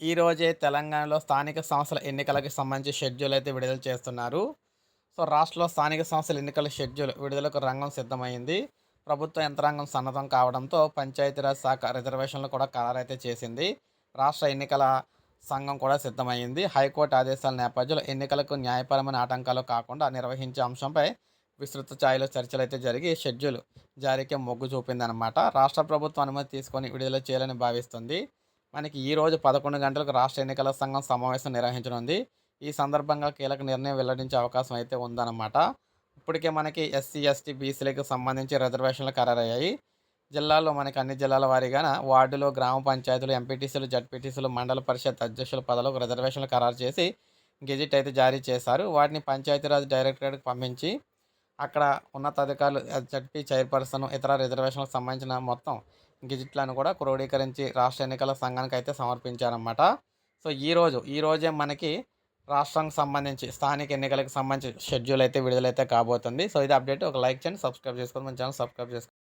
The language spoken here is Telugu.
ఈరోజే తెలంగాణలో స్థానిక సంస్థల ఎన్నికలకు సంబంధించి షెడ్యూల్ అయితే విడుదల చేస్తున్నారు. సో రాష్ట్రంలో స్థానిక సంస్థల ఎన్నికల షెడ్యూల్ విడుదలకు రంగం సిద్ధమైంది. ప్రభుత్వ యంత్రాంగం సన్నద్ధం కావడంతో పంచాయతీరాజ్ శాఖ రిజర్వేషన్లు కూడా ఖరారైతే చేసింది. రాష్ట్ర ఎన్నికల సంఘం కూడా సిద్ధమైంది. హైకోర్టు ఆదేశాల నేపథ్యంలో ఎన్నికలకు న్యాయపరమైన ఆటంకాలు కాకుండా నిర్వహించే అంశంపై విస్తృత స్థాయిలో చర్చలు అయితే జరిగి షెడ్యూల్ జారీకి మొగ్గు చూపిందనమాట రాష్ట్ర ప్రభుత్వం అనుమతి తీసుకొని విడుదల చేయాలని భావిస్తుంది. మనకి ఈరోజు పదకొండు గంటలకు రాష్ట్ర ఎన్నికల సంఘం సమావేశం నిర్వహించనుంది. ఈ సందర్భంగా కీలక నిర్ణయం వెల్లడించే అవకాశం అయితే ఉందన్నమాట. ఇప్పటికే మనకి ఎస్సీ ఎస్టీ బీసీలకు సంబంధించి రిజర్వేషన్లు ఖరారయ్యాయి. జిల్లాల్లో మనకి అన్ని జిల్లాల వారీగా వార్డులు గ్రామ పంచాయతీలు ఎంపీటీసీలు జడ్పీటీసీలు మండల పరిషత్ అధ్యక్షుల పదవులకు రిజర్వేషన్లు ఖరారు చేసి గెజిట్ అయితే జారీ చేశారు. వాటిని పంచాయతీరాజ్ డైరెక్టరేట్కి పంపించి అక్కడ ఉన్నతాధికారులు జడ్పీ చైర్పర్సన్ ఇతర రిజర్వేషన్లకు సంబంధించిన మొత్తం గిజిట్లను కూడా క్రోడీకరించి రాష్ట్ర ఎన్నికల సంఘానికి అయితే సమర్పించారన్నమాట. సో ఈరోజు ఈరోజే మనకి రాష్ట్రానికి సంబంధించి స్థానిక ఎన్నికలకు సంబంధించి షెడ్యూల్ అయితే విడుదలైతే కాబోతుంది. సో ఇది అప్డేట్. ఒక లైక్ చేయండి సబ్స్క్రైబ్ చేసుకోండి. మన ఛానల్ సబ్స్క్రైబ్ చేసుకోండి.